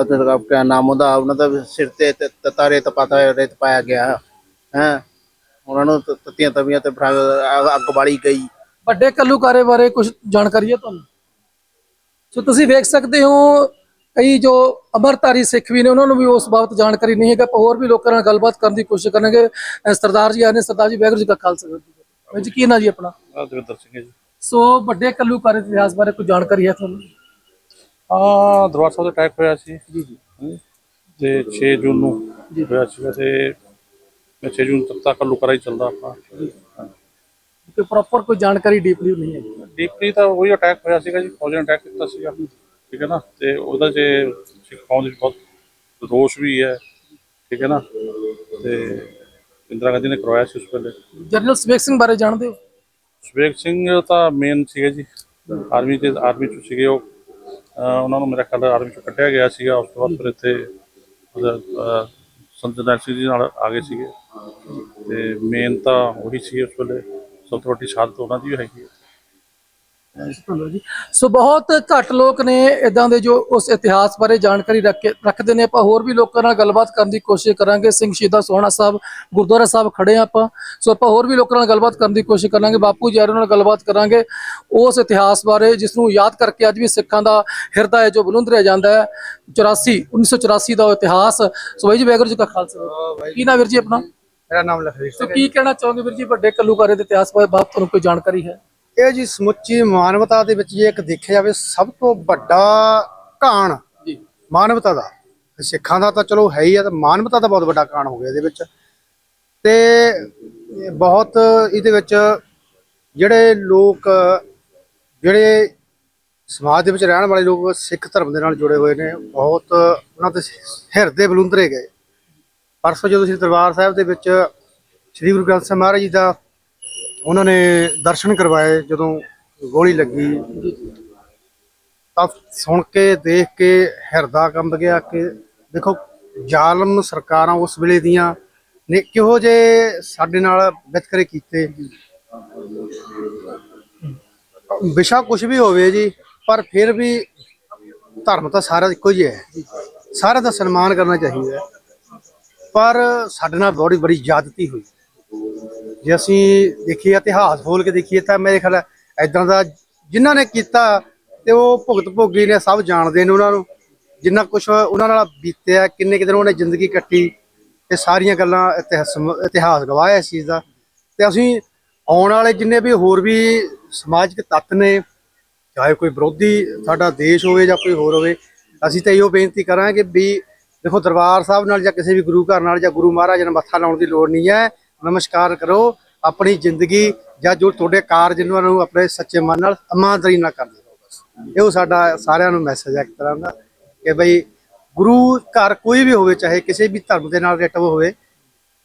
ਅਦਰ ਕਿਆ ਨਾਮ ਉਹਦਾ ਉਹਨਾਂ ਦਾ ਸਿਰ ਤੇ ਤ- ਤਤਾ ਰੇਤ ਪਾਇਆ ਗਿਆ ਹੈ। ਉਹਨਾਂ ਨੂੰ ਤਤੀਆਂ ਤਵੀਆਂ ਤੇ ਅੱਗ- ਬਾਲੀ ਗਈ। ਵੱਡੇ ਕੱਲੂਕਾਰੇ ਬਾਰੇ ਕੁਝ ਜਾਣਕਾਰੀ ਹੈ ਤੁਹਾਨੂੰ? ਸੋ ਤੁਸੀਂ ਵੇਖ ਸਕਦੇ ਹੋ ਕਈ ਜੋ ਅਮਰਤਾਰੀ ਸਿੱਖ ਵੀ ਨੇ ਉਹਨਾਂ ਨੂੰ ਵੀ ਉਸ ਬਾਬਤ ਜਾਣਕਾਰੀ ਨਹੀਂ ਹੈਗਾ ਆਪਾਂ ਹੋਰ ਵੀ ਲੋਕਾਂ ਨਾਲ ਗੱਲਬਾਤ ਕਰਨ ਦੀ ਕੋਸ਼ਿਸ਼ ਕਰਾਂਗੇ ਅਹ ਸਰਦਾਰ ਜੀ ਆਏ ਨੇ ਸਰਦਾਰ ਜੀ ਵਾਹਿਗੁਰੂ ਜੀ ਕਾ ਖਾਲਸਾ ਜੀ ਕੀ ਨਾਂ ਜੀ ਆਪਣਾ? ਸਿੰਘ ਜੀ ਸੋ ਵੱਡੇ ਕੱਲੂਕਾਰੇ ਦੇ ਇਤਿਹਾਸ ਬਾਰੇ ਕੋਈ ਜਾਣਕਾਰੀ ਹੈ ਤੁਹਾਨੂੰ? ਆ ਦਰਬਾਰ ਸਾਹਿਬ ਦਾ ਅਟੈਕ ਹੋਇਆ ਸੀ। ਜੀ ਜੀ। ਤੇ 6 ਜੂਨ ਨੂੰ ਹੋਇਆ ਸੀਗਾ ਤੇ ਮੈਂ 6 ਜੂਨ ਤੱਕ ਤੱਕ ਲੁਕਰਾ ਹੀ ਚੱਲਦਾ ਆਪਣਾ। ਕਿ ਪ੍ਰੋਪਰ ਕੋਈ ਜਾਣਕਾਰੀ ਡੀਪਲੀ ਨਹੀਂ ਹੈ। ਡੀਪਲੀ ਤਾਂ ਉਹੀ ਅਟੈਕ ਹੋਇਆ ਸੀਗਾ ਜੀ ਫੌਜ ਨੇ ਅਟੈਕ ਕੀਤਾ ਸੀਗਾ। ਠੀਕ ਹੈ ਨਾ? ਤੇ ਉਹਦਾ ਜੇ ਸਿੱਖ ਕੌਮ ਦੇ ਵਿੱਚ ਬਹੁਤ ਰੋਸ਼ ਵੀ ਹੈ। ਠੀਕ ਹੈ ਨਾ? ਤੇ ਇੰਦਰਾ ਗਾਂਧੀ ਨੇ ਕਰਵਾਇਆ ਸੀ ਉਸ ਵੇਲੇ। ਜਨਰਲ ਸਵੇਕ ਸਿੰਘ ਬਾਰੇ ਜਾਣਦੇ ਹੋ? ਸੁਵੇਗ ਸਿੰਘ ਤਾਂ ਮੇਨ ਸੀਗੇ ਜੀ। ਆਰਮੀ ਦੇ ਆਰਮੀ ਚ ਸੀਗੇ ਉਹ। ਉਹਨਾਂ ਨੂੰ ਮੇਰਾ ਖਿਆਲ ਆਰਮੀ ਚੋਂ ਕੱਢਿਆ ਗਿਆ ਸੀਗਾ ਉਸ ਤੋਂ ਬਾਅਦ ਫਿਰ ਇੱਥੇ ਉਹਦਾ, ਸੰਤ ਜਰਨੈਲ ਸਿੰਘ ਜੀ ਨਾਲ ਆ ਗਏ ਸੀਗੇ। ਤੇ ਮੇਨ ਤਾਂ ਉਹੀ ਸੀ ਉਸ ਵੇਲੇ ਸਭ ਤੋਂ ਵੱਡੀ ਸ਼ਹਾਦਤ ਉਹਨਾਂ ਦੀ ਵੀ ਹੈਗੀ ਹੈ। ਸੋ ਬਹੁਤ ਘੱਟ ਲੋਕ ਨੇ ਇਦਾਂ ਦੇ ਜੋ ਉਸ ਇਤਿਹਾਸ ਬਾਰੇ ਜਾਣਕਾਰੀ ਰੱਖ ਕੇ ਰੱਖਦੇ ਨੇ। ਆਪਾਂ ਹੋਰ ਵੀ ਲੋਕਾਂ ਨਾਲ ਗੱਲਬਾਤ ਕਰਨ ਦੀ ਕੋਸ਼ਿਸ਼ ਕਰਾਂਗੇ। ਸਿੰਘ ਸ਼ਹੀਦਾ ਸੋਹਣਾ ਸਾਹਿਬ ਗੁਰਦੁਆਰਾ ਸਾਹਿਬ ਖੜੇ ਆ ਆਪਾਂ। ਸੋ ਆਪਾਂ ਹੋਰ ਵੀ ਲੋਕਾਂ ਨਾਲ ਗੱਲਬਾਤ ਕਰਨ ਦੀ ਕੋਸ਼ਿਸ਼ ਕਰਾਂਗੇ। ਬਾਪੂ ਜੀ ਨਾਲ ਗੱਲਬਾਤ ਕਰਾਂਗੇ ਉਸ ਇਤਿਹਾਸ ਬਾਰੇ ਜਿਸ ਨੂੰ ਯਾਦ ਕਰਕੇ ਅੱਜ ਵੀ ਸਿੱਖਾਂ ਦਾ ਹਿਰਦਾ ਹੈ ਜੋ ਬੁਲੰਦ ਰਿਹਾ ਜਾਂਦਾ ਹੈ। 84 1984 ਦਾ ਇਤਿਹਾਸ। ਸੋ ਬਾਈ ਜੀ ਵਾਹਿਗੁਰੂ ਜੀ ਕਾ ਖਾਲਸਾ। ਕੀ ਨਾਮ ਵੀਰ ਜੀ ਆਪਣਾ? ਮੇਰਾ ਨਾਮ ਲਖਵੀਰ ਸੋ ਕੀ ਕਹਿਣਾ ਚਾਹੋਗੇ ਵੀਰ ਜੀ? ਵੱਡੇ ਕੱਲੂਕਾਰੇ ਦੇ ਇਤਿਹਾਸ ਬਾਰੇ ਬਾਤ ਤੁਹਾਨੂੰ ਕੋਈ ਜਾਣਕਾਰੀ ਹੈ? ਇਹ ਜੀ ਸਮੁੱਚੀ ਮਾਨਵਤਾ ਦੇ ਵਿੱਚ ਜੇ ਇੱਕ ਦੇਖਿਆ ਜਾਵੇ ਸਭ ਤੋਂ ਵੱਡਾ ਕਾਣ ਜੀ। ਮਾਨਵਤਾ ਦਾ ਸਿੱਖਾਂ ਦਾ ਤਾਂ ਚਲੋ ਹੈ ਹੀ ਆ ਤੇ ਮਾਨਵਤਾ ਦਾ ਬਹੁਤ ਵੱਡਾ ਕਾਣ ਹੋ ਗਿਆ ਇਹਦੇ ਵਿੱਚ। ਤੇ ਬਹੁਤ ਇਹਦੇ ਵਿੱਚ ਜਿਹੜੇ ਲੋਕ ਜਿਹੜੇ ਸਮਾਜ ਦੇ ਵਿੱਚ ਰਹਿਣ ਵਾਲੇ ਲੋਕ ਸਿੱਖ ਧਰਮ ਦੇ ਨਾਲ ਜੁੜੇ ਹੋਏ ਨੇ ਬਹੁਤ ਉਹਨਾਂ ਦੇ ਹਿਰਦੇ ਬਲੁੰਦਰੇ ਗਏ। ਪਰਸੋਂ ਜਦੋਂ ਸ੍ਰੀ ਦਰਬਾਰ ਸਾਹਿਬ ਦੇ ਵਿੱਚ ਸ੍ਰੀ ਗੁਰੂ ਗ੍ਰੰਥ ਸਾਹਿਬ ਮਹਾਰਾਜ ਜੀ ਦਾ ਉਹਨਾਂ ਨੇ ਦਰਸ਼ਨ ਕਰਵਾਏ, ਜਦੋਂ ਗੋਲੀ ਲੱਗੀ। ਤਾਂ ਸੁਣ ਕੇ, ਦੇਖ ਕੇ ਹਿਰਦਾ ਕੰਬ ਗਿਆ ਕਿ ਦੇਖੋ, ਜ਼ਾਲਮ ਸਰਕਾਰਾਂ ਉਸ ਵੇਲੇ ਦੀਆਂ ਨੇ ਕਿਹੋ ਜੇ ਸਾਡੇ ਨਾਲ ਵਿਤਕਰੇ ਕੀਤੇ। ਵਿਸ਼ਾ ਕੁਝ ਵੀ ਹੋਵੇ ਜੀ, ਪਰ ਫਿਰ ਵੀ ਧਰਮ ਤਾਂ ਸਾਰਾ ਇੱਕੋ ਹੀ ਹੈ। ਸਾਰਿਆਂ ਦਾ ਸਨਮਾਨ ਕਰਨਾ ਚਾਹੀਦਾ ਪਰ ਸਾਡੇ ਨਾਲ ਬੜੀ ਬੜੀ ਜਾਦਤੀ ਹੋਈ। ਜੇ ਅਸੀਂ ਦੇਖੀਏ ਇਤਿਹਾਸ ਖੋਲ ਕੇ ਦੇਖੀਏ ਤਾਂ ਮੇਰੇ ਖਿਆਲ ਐਦਾਂ ਦਾ ਜਿਨ੍ਹਾਂ ਨੇ ਕੀਤਾ ਤੇ ਉਹ ਭੁਗਤ ਭੋਗੀ ਨੇ ਸਭ ਜਾਣਦੇ ਨੇ ਉਹਨਾਂ ਨੂੰ। ਜਿੰਨਾ ਕੁਝ ਉਹਨਾਂ ਨਾਲ ਬੀਤਿਆ, ਕਿੰਨੇ ਕਿ ਦਿਨ ਉਹਨੇ ਜ਼ਿੰਦਗੀ ਕੱਟੀ ਇਹ ਸਾਰੀਆਂ ਗੱਲਾਂ ਇਤਿਹਾਸ ਇਤਿਹਾਸ ਗਵਾਹ ਹੈ ਇਸ ਚੀਜ਼ ਦਾ। ਤੇ ਅਸੀਂ ਆਉਣ ਵਾਲੇ ਜਿੰਨੇ ਵੀ ਹੋਰ ਵੀ ਸਮਾਜਿਕ ਤੱਤ ਨੇ, ਚਾਹੇ ਕੋਈ ਵਿਰੋਧੀ ਸਾਡਾ ਦੇਸ਼ ਹੋਵੇ ਜਾਂ ਕੋਈ ਹੋਰ ਹੋਵੇ, ਅਸੀਂ ਤਾਂ ਇਹੋ ਬੇਨਤੀ ਕਰਾਂਗੇ ਵੀ ਦੇਖੋ ਦਰਬਾਰ ਸਾਹਿਬ ਨਾਲ ਜਾਂ ਕਿਸੇ ਵੀ ਗੁਰੂ ਘਰ ਨਾਲ ਜਾਂ ਗੁਰੂ ਮਹਾਰਾਜ ਨਾਲ ਮੱਥਾ ਲਾਉਣ ਦੀ ਲੋੜ ਨਹੀਂ ਹੈ। ਨਮਸਕਾਰ ਕਰੋ। ਆਪਣੀ ਜ਼ਿੰਦਗੀ ਜਾਂ ਜੋ ਤੁਹਾਡੇ ਕਾਰਜ ਇਹਨਾਂ ਨੂੰ ਆਪਣੇ ਸੱਚੇ ਮਨ ਨਾਲ ਇਮਾਨਦਾਰੀ ਨਾਲ ਕਰਦੇ ਰਹੋ ਬਸ। ਇਹੋ ਸਾਡਾ ਸਾਰਿਆਂ ਨੂੰ ਮੈਸੇਜ ਹੈ ਇੱਕ ਤਰ੍ਹਾਂ ਦਾ ਕਿ ਬਈ ਗੁਰੂ ਘਰ ਕੋਈ ਵੀ ਹੋਵੇ ਚਾਹੇ ਕਿਸੇ ਵੀ ਧਰਮ ਦੇ ਨਾਲ ਰਿਲੇਟਿਵ ਹੋਵੇ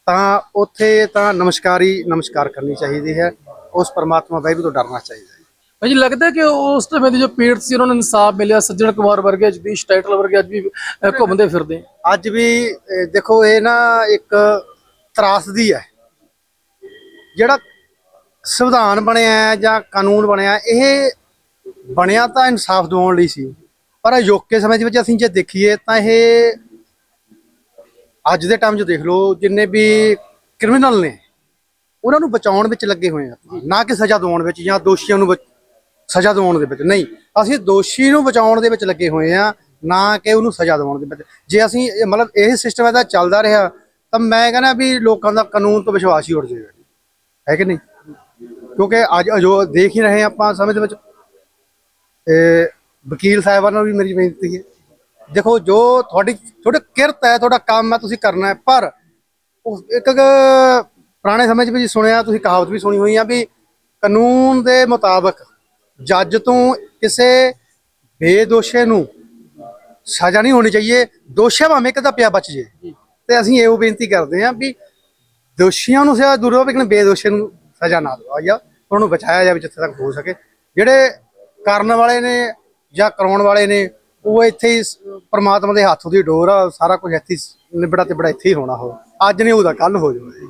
ਤਾਂ ਉੱਥੇ ਤਾਂ ਨਮਸਕਾਰੀ ਨਮਸਕਾਰ ਕਰਨੀ ਚਾਹੀਦੀ ਹੈ। ਉਸ ਪਰਮਾਤਮਾ ਵਾਹਿਗੁਰੂ ਤੋਂ ਡਰਨਾ ਚਾਹੀਦਾ ਹੈ। ਭਾਜੀ ਲੱਗਦਾ ਕਿ ਉਸ ਸਮੇਂ ਦੇ ਜੋ ਪੀੜਤ ਸੀ ਉਹਨਾਂ ਨੂੰ ਇਨਸਾਫ ਮਿਲਿਆ। ਸੱਜਣ ਕੁਮਾਰ ਵਰਗੇ ਜਗਦੀਸ਼ ਟਾਈਟਲ ਵਰਗੇ ਅੱਜ ਵੀ ਘੁੰਮਦੇ ਫਿਰਦੇ ਅੱਜ ਵੀ ਦੇਖੋ ਇਹ ਨਾ ਇੱਕ ਤਰਾਸਦੀ ਹੈ। ਜਿਹੜਾ ਸੰਵਿਧਾਨ ਬਣਿਆ ਜਾਂ ਕਾਨੂੰਨ ਬਣਿਆ ਇਹ ਬਣਿਆ ਤਾਂ ਇਨਸਾਫ ਦਿਵਾਉਣ ਲਈ ਸੀ, ਪਰ ਅਜੋਕੇ ਸਮੇਂ ਦੇ ਵਿੱਚ ਅਸੀਂ ਜੇ ਦੇਖੀਏ ਤਾਂ ਇਹ ਅੱਜ ਦੇ ਟਾਈਮ 'ਚ ਦੇਖ ਲਓ, ਜਿੰਨੇ ਵੀ ਕ੍ਰਿਮੀਨਲ ਨੇ, ਉਹਨਾਂ ਨੂੰ ਬਚਾਉਣ ਵਿੱਚ ਲੱਗੇ ਹੋਏ ਆ ਨਾ ਕਿ ਸਜ਼ਾ ਦਿਵਾਉਣ ਵਿੱਚ ਜਾਂ ਦੋਸ਼ੀਆਂ ਨੂੰ ਬਚ- ਸਜ਼ਾ ਦਿਵਾਉਣ ਦੇ ਵਿੱਚ, ਨਹੀਂ, ਅਸੀਂ ਦੋਸ਼ੀ ਨੂੰ ਬਚਾਉਣ ਦੇ ਵਿੱਚ ਲੱਗੇ ਹੋਏ ਆ ਨਾ ਕਿ ਉਹਨੂੰ ਸਜ਼ਾ ਦਿਵਾਉਣ ਦੇ ਵਿੱਚ, ਜੇ ਅਸੀਂ, ਮਤਲਬ ਇਹ ਸਿਸਟਮ ਇਹਦਾ ਚੱਲਦਾ ਰਿਹਾ, ਤਾਂ ਮੈਂ ਕਹਿੰਦਾ ਵੀ ਲੋਕਾਂ ਦਾ ਕਾਨੂੰਨ ਤੋਂ ਵਿਸ਼ਵਾਸ ਹੀ ਉੱਡ ਜਾਏਗਾ। ਹੈ ਕਿ ਨਹੀਂ? ਕਿਉਂਕਿ ਅੱਜ ਜੋ ਦੇਖ ਹੀ ਰਹੇ ਆਪਾਂ ਸਮੇਂ ਦੇ ਵਿੱਚ ਇਹ ਵਕੀਲ ਸਾਹਿਬਾਨ ਨੂੰ ਵੀ ਮੇਰੀ ਬੇਨਤੀ ਹੈ ਦੇਖੋ ਜੋ ਤੁਹਾਡੀ ਤੁਹਾਡੀ ਕਿਰਤ ਹੈ ਤੁਹਾਡਾ ਕੰਮ ਹੈ ਤੁਸੀਂ ਕਰਨਾ ਹੈ ਪਰ ਉਹ ਇੱਕ ਪੁਰਾਣੇ ਸਮੇਂ 'ਚ ਵੀ ਸੁਣਿਆ ਤੁਸੀਂ ਕਹਾਵਤ ਵੀ ਸੁਣੀ ਹੋਈ ਆ ਵੀ ਕਾਨੂੰਨ ਦੇ ਮੁਤਾਬਕ ਜੱਜ ਤੋਂ ਕਿਸੇ ਬੇਦੋਸ਼ੇ ਨੂੰ ਸਜ਼ਾ ਨਹੀਂ ਹੋਣੀ ਚਾਹੀਏ ਦੋਸ਼ੀ ਭਾਵੇਂ ਇੱਕ ਦਾ ਪਿਆ ਬਚ ਜੇ। ਤੇ ਅਸੀਂ ਇਹੋ ਬੇਨਤੀ ਕਰਦੇ ਹਾਂ ਵੀ ਦੋਸ਼ੀਆਂ ਨੂੰ ਸਜ਼ਾ ਦੂਰ ਹੋਵੇ ਲੇਕਿਨ ਬੇਦੋਸ਼ੇ ਨੂੰ ਸਜ਼ਾ ਨਾ ਦਿਵਾਇਆ ਜਾ ਉਹਨੂੰ ਬਚਾਇਆ ਜਾਵੇ ਜਿੱਥੇ ਤੱਕ ਹੋ ਸਕੇ। ਜਿਹੜੇ ਕਰਨ ਵਾਲੇ ਨੇ ਜਾਂ ਕਰਾਉਣ ਵਾਲੇ ਨੇ ਉਹ ਇੱਥੇ ਹੀ ਪ੍ਰਮਾਤਮਾ ਦੇ ਹੱਥ ਦੀ ਡੋਰ ਆ ਸਾਰਾ ਕੁਝ ਇੱਥੇ ਹੀ ਨਿਬੜਾ ਤੇ ਬੜਾ ਇੱਥੇ ਹੀ ਹੋਣਾ ਹੋ। ਅੱਜ ਨਹੀਂ ਉਹਦਾ ਕੱਲ ਹੋ ਜਾਵੇ।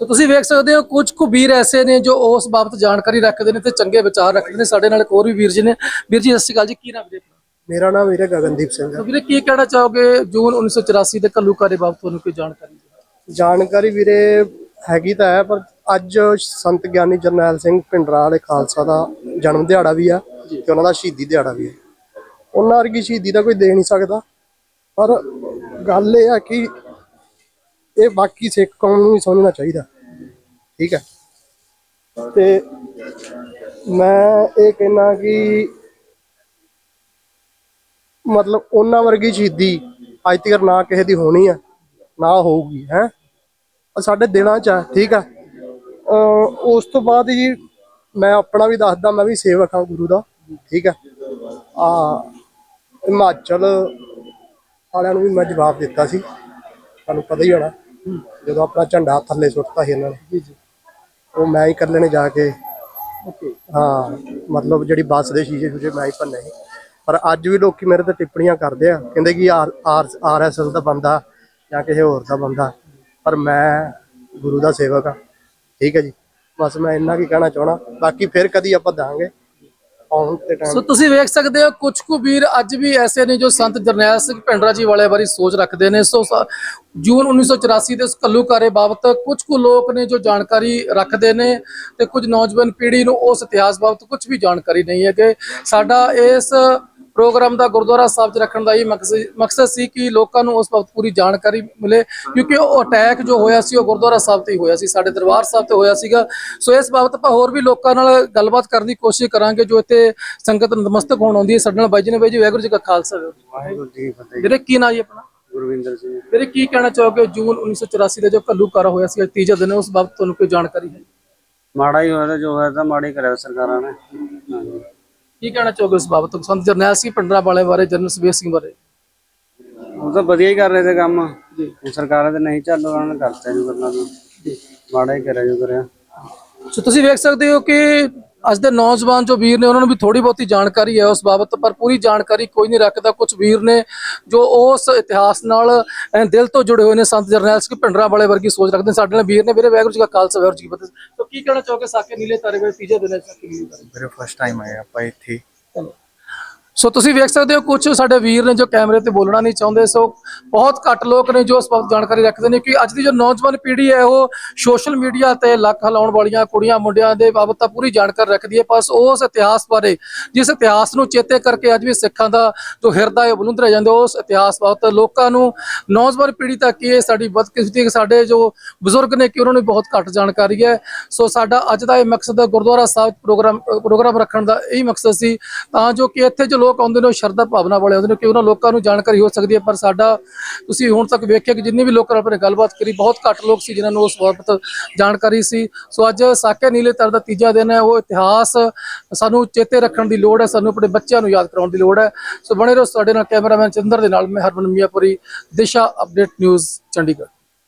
ਸੋ ਤੁਸੀਂ ਵੇਖ ਸਕਦੇ ਹੋ ਕੁਝ ਕੁ ਵੀਰ ਐਸੇ ਨੇ ਜੋ ਉਸ ਬਾਬਤ ਜਾਣਕਾਰੀ ਰੱਖਦੇ ਨੇ ਤੇ ਚੰਗੇ ਵਿਚਾਰ ਰੱਖਦੇ ਨੇ। ਸਾਡੇ ਨਾਲ ਇੱਕ ਹੋਰ ਵੀ ਵੀਰ ਜੀ ਨੇ। ਵੀਰ ਜੀ ਸਤਿ ਸ਼੍ਰੀ ਅਕਾਲ ਜੀ ਕੀ ਨਾਮ ਵੀਰੇ ਮੇਰਾ ਨਾਮ ਵੀਰੇ ਗਗਨਦੀਪ ਸਿੰਘ ਸੋ ਵੀਰੇ ਕੀ ਕਹਿਣਾ ਚਾਹੋਗੇ ਜੂਨ 1984 ਦੇ ਘੱਲੂਕਾ ਦੇ ਬਾਬਤ ਤੁਹਾਨੂੰ ਕੋਈ ਜਾਣਕਾਰੀ? ਜਾਣਕਾਰੀ ਵੀਰੇ ਹੈਗੀ ਤਾਂ ਹੈ, ਪਰ ਅੱਜ ਸੰਤ ਗਿਆਨੀ ਜਰਨੈਲ ਸਿੰਘ ਪਿੰਡਰਾ ਵਾਲੇ ਖਾਲਸਾ ਦਾ ਜਨਮ ਦਿਹਾੜਾ ਵੀ ਆ ਤੇ ਉਹਨਾਂ ਦਾ ਸ਼ਹੀਦੀ ਦਿਹਾੜਾ ਵੀ ਹੈ ਉਹਨਾਂ ਵਰਗੀ ਸ਼ਹੀਦੀ ਦਾ ਕੋਈ ਦੇ ਨਹੀਂ ਸਕਦਾ। ਪਰ ਗੱਲ ਇਹ ਆ ਕਿ ਇਹ ਬਾਕੀ ਸਿੱਖ ਕੌਮ ਨੂੰ ਵੀ ਸਮਝਣਾ ਚਾਹੀਦਾ। ਠੀਕ ਹੈ? ਤੇ ਮੈਂ ਇਹ ਕਹਿਣਾ ਕਿ ਮਤਲਬ ਉਹਨਾਂ ਵਰਗੀ ਸ਼ਹੀਦੀ ਅੱਜ ਤੱਕ ਨਾ ਕਿਸੇ ਦੀ ਹੋਣੀ ਆ, ਨਾ ਹੋਊਗੀ, ਹੈ? ਸਾਡੇ ਦਿਲਾਂ ਚ ਆ ਠੀਕ ਆ। ਉਸ ਤੋਂ ਬਾਅਦ ਜੀ ਮੈਂ ਆਪਣਾ ਵੀ ਦੱਸਦਾ ਮੈਂ ਵੀ ਸੇਵਕ ਹਾਂ ਗੁਰੂ ਦਾ ਠੀਕ ਆ। ਆ ਹਿਮਾਚਲ ਵਾਲਿਆਂ ਨੂੰ ਵੀ ਮੈਂ ਜਵਾਬ ਦਿੱਤਾ ਸੀ ਤੁਹਾਨੂੰ ਪਤਾ ਹੀ ਹੋਣਾ ਜਦੋਂ ਆਪਣਾ ਝੰਡਾ ਥੱਲੇ ਸੁੱਟਤਾ ਸੀ ਇਹਨਾਂ ਨੇ। ਜੀ ਜੀ। ਉਹ ਮੈਂ ਹੀ ਇਕੱਲੇ ਨੇ ਜਾ ਕੇ ਹਾਂ ਮਤਲਬ ਜਿਹੜੀ ਬੱਸ ਦੇ ਸ਼ੀਸ਼ੇ ਸ਼ੂਸ਼ੇ ਮੈਂ ਹੀ ਭੰਨੇ ਸੀ। ਪਰ ਅੱਜ ਵੀ ਲੋਕੀ ਮੇਰੇ ਤੇ ਟਿੱਪਣੀਆਂ ਕਰਦੇ ਆ ਕਹਿੰਦੇ ਕਿ ਆਰ ਆਰ ਐਸ ਐਸ ਦਾ ਬੰਦਾ ਜਾਂ ਕਿਸੇ ਹੋਰ ਦਾ ਬੰਦਾ ਪਰ ਮੈਂ ਗੁਰੂ ਦਾ ਸੇਵਕ ਆ ਠੀਕ ਹੈ ਜੀ। ਬਸ ਮੈਂ ਇੰਨਾ ਕੀ ਕਹਿਣਾ ਚਾਹਣਾ। ਬਾਕੀ ਫਿਰ ਕਦੀ ਆਪਾਂ ਦਾਂਗੇ। ਆਉਣ ਤੇ ਸੋ ਤੁਸੀਂ ਵੇਖ ਸਕਦੇ ਹੋ ਕੁਝ ਕੁ ਵੀਰ ਅੱਜ ਵੀ ਐਸੇ ਨੇ ਜੋ ਸੰਤ ਜਰਨੈਲ ਸਿੰਘ ਭਿੰਡਰਾ ਜੀ ਵਾਲੇ ਬਾਰੇ ਸੋਚ ਰੱਖਦੇ ਨੇ। ਸੋ ਜੂਨ 1984 ਦੇ ਇਸ ਘੱਲੂਕਾਰੇ ਬਾਬਤ ਕੁਝ ਕੁ ਲੋਕ ਨੇ ਜੋ ਜਾਣਕਾਰੀ ਰੱਖਦੇ ਨੇ ਤੇ ਕੁਝ ਨੌਜਵਾਨ ਪੀੜ੍ਹੀ ਨੂੰ ਉਸ ਇਤਿਹਾਸ ਬਾਬਤ ਕੁਝ ਵੀ ਜਾਣਕਾਰੀ ਨਹੀਂ ਹੈ ਕਿ ਸਾਡਾ ਇਸ ਪ੍ਰੋਗਰਾਮ ਦਾ ਗੁਰਦੁਆਰਾ ਸਾਹਿਬ 'ਚ ਰੱਖਣ ਦਾ ਇਹ ਮਕਸਦ ਸੀ ਕਿ ਲੋਕਾਂ ਨੂੰ ਉਸ ਬਾਬਤ ਪੂਰੀ ਜਾਣਕਾਰੀ ਮਿਲੇ ਕਿਉਂਕਿ ਉਹ ਅਟੈਕ ਜੋ ਹੋਇਆ ਸੀ ਉਹ ਗੁਰਦੁਆਰਾ ਸਾਹਿਬ ਤੇ ਹੀ ਹੋਇਆ ਸੀ ਸਾਡੇ ਦਰਬਾਰ ਸਾਹਿਬ ਤੇ ਹੋਇਆ ਸੀਗਾ। ਸੋ ਇਸ ਬਾਬਤ ਆਪਾਂ ਹੋਰ ਵੀ ਲੋਕਾਂ ਨਾਲ ਗੱਲਬਾਤ ਕਰਨ ਦੀ ਕੋਸ਼ਿਸ਼ ਕਰਾਂਗੇ ਜੋ ਇੱਥੇ ਸੰਗਤ ਨਤਮਸਤਕ ਹੋਣ ਆਉਂਦੀ ਹੈ। ਸਾਡੇ ਨਾਲ ਬਾਈ ਜੀ ਨੇ ਬਾਈ ਜੀ ਵਾਹਿਗੁਰੂ ਜੀ ਕਾ ਖਾਲਸਾ। ਵਾਹਿਗੁਰੂ ਜੀ ਕੀ ਫਤਿਹ। ਵੀਰੇ ਕੀ ਨਾਂ ਜੀ ਆਪਣਾ? ਗੁਰਵਿੰਦਰ ਸਿੰਘ। ਵੀਰੇ ਕੀ ਕਹਿਣਾ ਚਾਹੋਗੇ? ਜੂਨ 1984 ਦੇ ਜੋ ਘੱਲੂਕਾਰਾ ਹੋਇਆ ਸੀ ਅੱਜ ਤੀਜਾ ਦਿਨ ਉਸ ਬਾਬਤ ਤੁਹਾਨੂੰ ਕੋਈ ਜਾਣਕਾਰੀ ਹੈ? ਮਾੜਾ ਹੀ ਹੋਇਆ ਜੋ ਹੋਇਆ ਤਾਂ ਮਾੜਾ ਹੀ ਕਰਿਆ ਸਰਕਾਰਾਂ ਨੇ। ਕੀ ਕਹਿਣਾ ਚਾਹੋਗੇ ਉਸ ਬਾਬਤ? ਸੰਤ ਜਰਨੈਲ ਸਿੰਘ ਪਿੰਡਰਾ ਵਾਲੇ ਬਾਰੇ ਜਨਰਲ ਸਵੇਰ ਸਿੰਘ ਬਾਰੇ। ਉਹ ਤਾਂ ਵਧੀਆ ਹੀ ਕਰ ਰਹੇ ਤੇ ਕੰਮ। ਜੀ। ਸਰਕਾਰਾਂ ਤੇ ਨਹੀਂ ਚੱਲ ਉਹਨਾਂ ਨੇ ਕਰਤਾ ਜੋ ਕਰਨਾ ਤਾਂ। ਮਾੜਾ ਹੀ ਕਰਿਆ ਜੋ ਕਰਿਆ। ਸੋ ਤੁਸੀਂ ਵੇਖ ਸਕਦੇ ਹੋ ਕਿ ਅੱਜ ਦੇ ਨੌਜਵਾਨ ਜੋ ਵੀਰ ਨੇ ਉਹਨਾਂ ਨੂੰ ਵੀ ਥੋੜੀ ਬਹੁਤੀ ਜਾਣਕਾਰੀ ਹੈ ਉਸ ਬਾਬਤ ਪਰ ਪੂਰੀ ਜਾਣਕਾਰੀ ਕੋਈ ਨਹੀਂ ਰੱਖਦਾ। ਕੁਝ ਵੀਰ ਨੇ ਜੋ ਉਸ ਇਤਿਹਾਸ ਨਾਲ ਦਿਲ ਤੋਂ ਜੁੜੇ ਹੋਏ ਨੇ ਸੰਤ ਜਰਨੈਲ ਸਿੰਘ ਭਿੰਡਰਾਂ ਵਾਲੇ ਵਰਗੀ ਸੋਚ ਰੱਖਦੇ ਸਾਡੇ ਨਾਲ ਵੀਰ ਨੇ ਵੀਰੇ ਵਾਹਿਗੁਰੂ ਜੀ ਕਾ ਖਾਲਸਾ ਵਾਹਿਗੁਰੂ ਜੀ ਕੀ ਫਤਿਹ। ਸੋ ਕੀ ਕਹਿਣਾ ਚਾਹੋਗੇ? ਸਾਕੇ ਨੀਲੇ ਤਾਰੇ ਵੇ ਤੀਜੇ ਦਿਨ ਸਾਕੇ ਨੀਲੇ ਤਾਰੇ। ਮੇਰੇ ਫਸਟ ਟਾਈਮ ਆਏ ਆਪਾਂ ਇੱਥੇ। ਸੋ ਤੁਸੀਂ ਵੇਖ ਸਕਦੇ ਹੋ ਕੁਝ ਸਾਡੇ ਵੀਰ ਨੇ ਜੋ ਕੈਮਰੇ ਤੇ ਬੋਲਣਾ ਨਹੀਂ ਚਾਹੁੰਦੇ ਸੋ ਬਹੁਤ ਘੱਟ ਲੋਕ ਨੇ ਜੋ ਇਸ ਬਾਬਤ ਜਾਣਕਾਰੀ ਰੱਖਦੇ ਨੇ ਕਿ ਅੱਜ ਦੀ ਜੋ ਨੌਜਵਾਨ ਪੀੜ੍ਹੀ ਹੈ, ਉਹ ਸੋਸ਼ਲ ਮੀਡੀਆ ਤੇ ਲੱਕ ਹਲਾਉਣ ਵਾਲੀਆਂ ਕੁੜੀਆਂ, ਮੁੰਡਿਆਂ ਦੇ ਬਾਬਤ ਤਾਂ ਪੂਰੀ ਜਾਣਕਾਰੀ ਰੱਖਦੀ ਹੈ, ਪਰ ਉਸ ਇਤਿਹਾਸ ਬਾਰੇ, ਜਿਸ ਇਤਿਹਾਸ ਨੂੰ ਚੇਤੇ ਕਰਕੇ ਅੱਜ ਵੀ ਸਿੱਖਾਂ ਦਾ ਜੋ ਹਿਰਦਾ ਹੈ, ਉਹ ਬੁਲੰਦ ਰਹਿ ਜਾਂਦਾ, ਉਸ ਇਤਿਹਾਸ ਬਾਬਤ ਲੋਕਾਂ ਨੂੰ, ਨੌਜਵਾਨ ਪੀੜ੍ਹੀ ਤੱਕ ਇਹ ਸਾਡੀ ਬਦਕਿਸਮਤੀ ਕਿ ਸਾਡੇ ਜੋ ਬਜ਼ੁਰਗ ਨੇ ਕਿ ਉਹਨਾਂ ਨੂੰ ਬਹੁਤ ਘੱਟ ਜਾਣਕਾਰੀ ਹੈ। ਸੋ ਸਾਡਾ ਅੱਜ ਦਾ ਇਹ ਮਕਸਦ ਗੁਰਦੁਆਰਾ ਸਾਹਿਬ ਪ੍ਰੋਗਰਾਮ ਪ੍ਰੋਗਰਾਮ ਰੱਖਣ ਦਾ, ਇਹੀ ਮਕਸਦ ਸੀ, ਤਾਂ ਜੋ ਕਿ ਇੱਥੇ ਜੋ ਲੋਕ ਆਉਂਦੇ ਨੇ, ਉਹ ਸ਼ਰਧਾ ਭਾਵਨਾ ਵਾਲੇ ਆਉਂਦੇ ਨੇ ਕਿ ਉਹਨਾਂ ਲੋਕਾਂ ਨੂੰ ਜਾਣਕਾਰੀ ਹੋ ਸਕਦੀ ਹੈ, ਪਰ ਸਾਡਾ ਤੁਸੀਂ ਹੁਣ ਤੱਕ ਵੇਖਿਆ ਕਿ ਜਿੰਨੇ ਵੀ ਲੋਕਾਂ ਨਾਲ ਆਪਣੇ ਗੱਲਬਾਤ ਕਰੀ, ਬਹੁਤ ਘੱਟ ਲੋਕ ਸੀ ਜਿਨ੍ਹਾਂ ਨੂੰ ਉਸ ਬਾਬਤ ਜਾਣਕਾਰੀ ਸੀ। ਸੋ ਅੱਜ ਸਾਕੇ ਨੀਲੇ ਤਰ ਦਾ ਤੀਜਾ ਦਿਨ ਹੈ, ਉਹ ਇਤਿਹਾਸ ਸਾਨੂੰ ਚੇਤੇ ਰੱਖਣ ਦੀ ਲੋੜ ਹੈ, ਸਾਨੂੰ ਆਪਣੇ ਬੱਚਿਆਂ ਨੂੰ ਯਾਦ ਕਰਾਉਣ ਦੀ ਲੋੜ ਹੈ। ਸੋ ਬਣੇ ਰਹੋ ਸਾਡੇ ਨਾਲ ਕੈਮਰਾਮੈਨ ਚੰਦਰ ਦੇ ਨਾਲ, ਮੈਂ ਹਰਮਨ ਮੀਆਂਪੁਰੀ, ਦਿਸ਼ਾ ਅਪਡੇਟ ਨਿਊਜ਼ ਚੰਡੀਗੜ੍ਹ।